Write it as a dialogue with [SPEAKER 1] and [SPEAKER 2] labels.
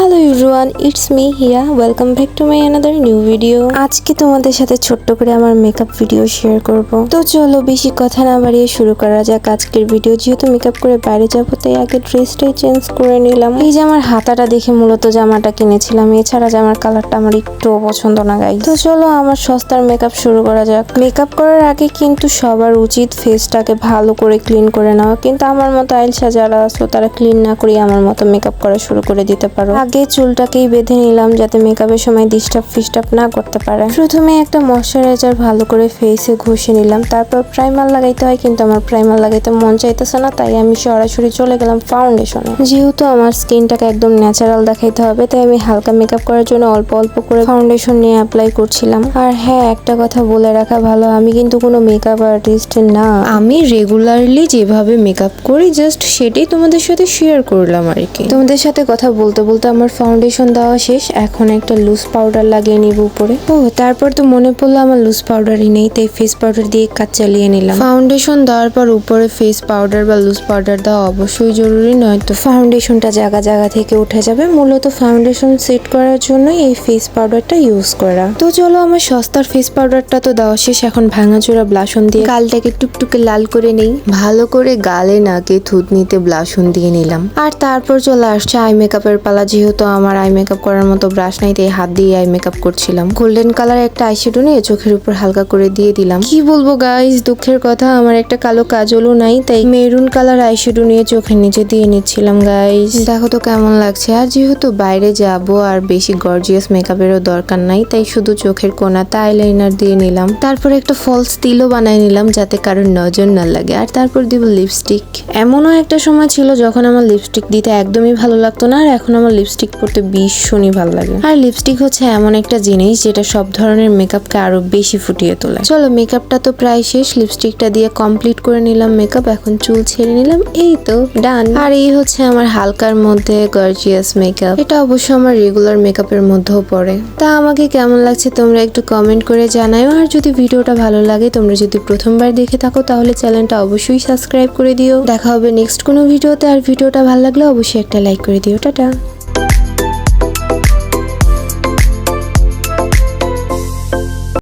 [SPEAKER 1] Hello everyone it's me Hiya welcome back to my another new video আজকে তোমাদের সাথে ছোট্ট করে আমার মেকআপ ভিডিও শেয়ার করব। তো চলো বেশি কথা না বাড়িয়ে শুরু করা যাক আজকের ভিডিও যেহেতু মেকআপ করে বাইরে যাব, তাই আগে ড্রেসটাই চেঞ্জ করে নিলাম। এই যে আমার হাতাটা দেখে মূলত জামাটা কিনেছিলাম, এছাড়া জামার কালারটা আমার একটুও পছন্দ না গাই তো চলো আমার সস্তার মেকআপ শুরু করা যাক। মেকআপ করার আগে কিন্তু সবার উচিত ফেসটাকে ভালো করে ক্লিন করে নেওয়া। কিন্তু আমার মতো আইলসা যারা আসলো তারা ক্লিন না করে আমার মতো মেকআপ করা শুরু করে দিতে পারো। আগে চুলটাকেই বেঁধে নিলাম যাতে মেকআপের সময় ডিস্টার্ব ফিস্টার্ব না করতে পারে। প্রথমে একটা ময়শ্চারাইজার ভালো করে ফেসে ঘষে নিলাম। তারপর প্রাইমার লাগাইতে হয় কিন্তু আমার প্রাইমার লাগাইতে মন চাইতেছে না তাই আমি সরাসরি চলে গেলাম ফাউন্ডেশনে যেহেতু আমার স্কিনটাকে একদম ন্যাচারাল দেখাইতে হবে তাই আমি হালকা মেকআপ করার জন্য অল্প অল্প করে ফাউন্ডেশন নিয়ে অ্যাপ্লাই করছিলাম। আর হ্যাঁ একটা কথা বলে রাখা ভালো আমি কিন্তু কোনো মেকআপ আর্টিস্ট না। আমি রেগুলারলি যেভাবে মেকআপ করি জাস্ট সেটাই তোমাদের সাথে শেয়ার করলাম আর কি। তোমাদের সাথে কথা বলতে বলতে আমার ফাউন্ডেশন দেওয়া শেষ, এখন একটা লুজ পাউডার লাগিয়ে নিব উপরে। ও, তারপর তো মনে পড়ল আমার লুজ পাউডারই নেই, তাই ফেস পাউডার দিয়ে কাজ চালিয়ে নিলাম। ফাউন্ডেশন দেওয়ার পর উপরে ফেস পাউডার বা লুজ পাউডার দেওয়া অবশ্যই জরুরি নয় নয়তো ফাউন্ডেশনটা জায়গা জায়গা থেকে উঠে যাবে। মূলত ফাউন্ডেশন সেট করার জন্য এই ফেস পাউডারটা ইউজ করা। তো চলো আমার সস্তার ফেস পাউডারটা তো দেওয়া শেষ, এখন ভাঙাচোরা ব্লাশন দিয়ে গালটাকে টুকটুকে লাল করে নেই। ভালো করে গালে নাকে থুতনিতে ব্লাশন দিয়ে নিলাম। আর তারপর চলে আসছে আই মেকআপের পালা, যেহেতু আমার আই মেকআপ করার মতো ব্রাশ নাই, তাই হাত দিয়ে আই মেকআপ করছিলাম। গোল্ডেন কালার একটা আইশ্যাডো নিয়ে চোখের উপর হালকা করে দিয়ে দিলাম। কি বলব গাইস দুঃখের কথা, আমার একটা কালো কাজলও নাই, তাই মেরুন কালার আইশ্যাডো নিয়ে চোখের নিচে দিয়ে নিচ্ছিলাম গাইস দেখো তো কেমন লাগছে, আর যেহেতু বাইরে যাব, আর বেশি গর্জিয়াস মেকআপেরও দরকার নাই, তাই শুধু চোখের কোনাতে আইলাইনার দিয়ে নিলাম। তারপর একটা ফলস তিলও বানাই নিলাম, যাতে কারোর নজর না লাগে। আর তারপর দিব লিপস্টিক এমনও একটা সময় ছিল যখন আমার লিপস্টিক দিতে একদমই ভালো লাগতো না, আর এখন আমার লিপস্টিক পরতে ভীষণই ভালো লাগে। আর লিপস্টিক হচ্ছে এমন একটা জিনিস যেটা সব ধরনের মেকআপকে আরও বেশি ফুটিয়ে তোলে। চলো মেকআপটা তো প্রায় শেষ লিপস্টিকটা দিয়ে কমপ্লিট করে নিলাম মেকআপ এখন চুল ছেড়ে নিলাম, এই তো ডান আর এই হচ্ছে আমার হালকার মধ্যে গর্জিয়াস মেকআপ এটা অবশ্য আমার রেগুলার মেকআপের মধ্যেও পড়ে। তা আমাকে কেমন লাগছে তোমরা একটু কমেন্ট করে জানাও আর যদি ভিডিওটা ভালো লাগে, তোমরা যদি প্রথমবার দেখে থাকো, তাহলে চ্যানেলটা অবশ্যই সাবস্ক্রাইব করে দিও। দেখা হবে নেক্সট কোনো ভিডিওতে, আর ভিডিওটা ভালো লাগলে অবশ্যই একটা লাইক করে দিও। টাটা।